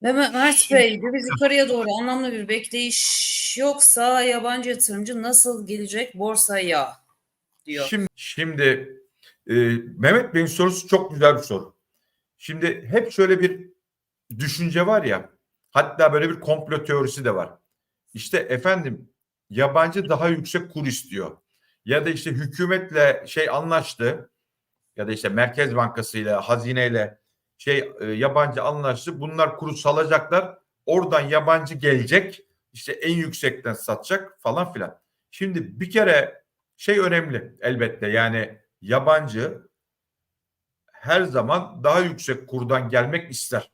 Mehmet Mert Bey, döviz yukarıya doğru anlamlı bir bekleyiş yoksa yabancı yatırımcı nasıl gelecek borsaya diyor. Şimdi, şimdi e, Mehmet Bey'in sorusu çok güzel bir soru. Şimdi hep şöyle bir düşünce var ya hatta böyle bir komplo teorisi de var. İşte efendim yabancı daha yüksek kur istiyor. Ya da işte hükümetle şey anlaştı ya da işte Merkez Bankası ile hazineyle şey e, yabancı anlaştı. Bunlar kuru salacaklar. Oradan yabancı gelecek. işte en yüksekten satacak falan filan. Şimdi bir kere şey önemli elbette yani yabancı her zaman daha yüksek kurdan gelmek ister.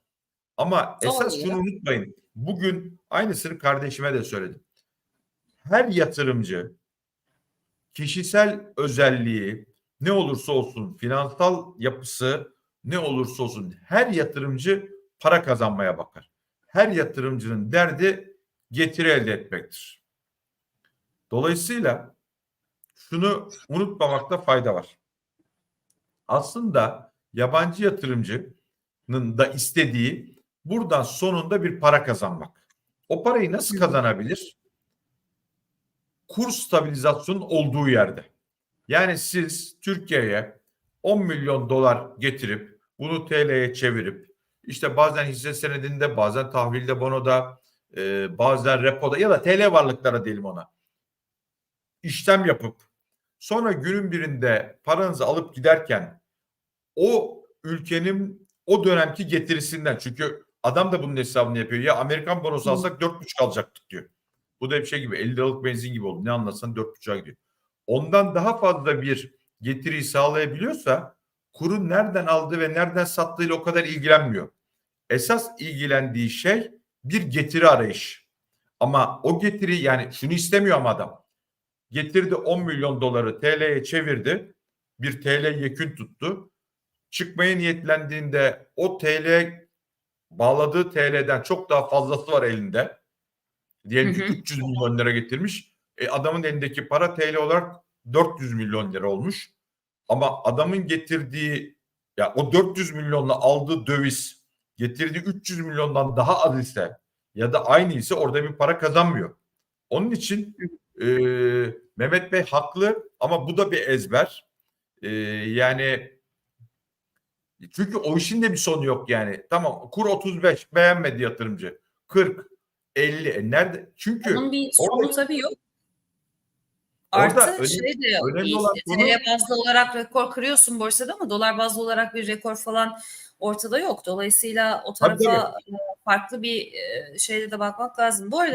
Ama esas şunu unutmayın. Bugün aynısını kardeşime de söyledim. Her yatırımcı kişisel özelliği ne olursa olsun, finansal yapısı ne olursa olsun her yatırımcı para kazanmaya bakar. Her yatırımcının derdi getiri elde etmektir. Dolayısıyla şunu unutmamakta fayda var. Aslında yabancı yatırımcının da istediği buradan sonunda bir para kazanmak. O parayı nasıl kazanabilir? Kur stabilizasyonun olduğu yerde. Yani siz Türkiye'ye 10 milyon dolar getirip bunu TL'ye çevirip işte bazen hisse senedinde bazen tahvilde bonoda e, bazen repoda ya da TL varlıklara diyelim ona işlem yapıp sonra günün birinde paranızı alıp giderken o ülkenin o dönemki getirisinden çünkü adam da bunun hesabını yapıyor. Ya Amerikan bonosu alsak 4,5 alacaktık diyor. Bu da bir şey gibi 50 liralık benzin gibi oldu. Ne anlatsan 4,5'a gidiyor. Ondan daha fazla bir getiriyi sağlayabiliyorsa kurun nereden aldığı ve nereden sattığıyla o kadar ilgilenmiyor. Esas ilgilendiği şey bir getiri arayış. Ama o getiri yani şunu istemiyor ama adam. Getirdi 10 milyon doları TL'ye çevirdi. Bir TL yekün tuttu. Çıkmaya niyetlendiğinde o TL bağladığı TL'den çok daha fazlası var elinde. Diyelim ki Hı hı. 300 milyon lira getirmiş. E, adamın elindeki para TL olarak 400 milyon lira olmuş. Ama adamın getirdiği ya o 400 milyonla aldığı döviz getirdiği 300 milyondan daha az ise ya da aynı ise orada bir para kazanmıyor. Onun için e, Mehmet Bey haklı ama bu da bir ezber. E, yani çünkü o işin de bir sonu yok yani. Tamam kur 35 beğenmedi yatırımcı. 40 50 e nerede? Çünkü Onun bir sonu orada- tabii yok. Orada Artı önemli- şey de önemli olan TL bazlı olarak rekor kırıyorsun borsada ama dolar bazlı olarak bir rekor falan ortada yok. Dolayısıyla o Tabii, tarafa e, farklı bir e, şeyle de bakmak lazım. Bu arada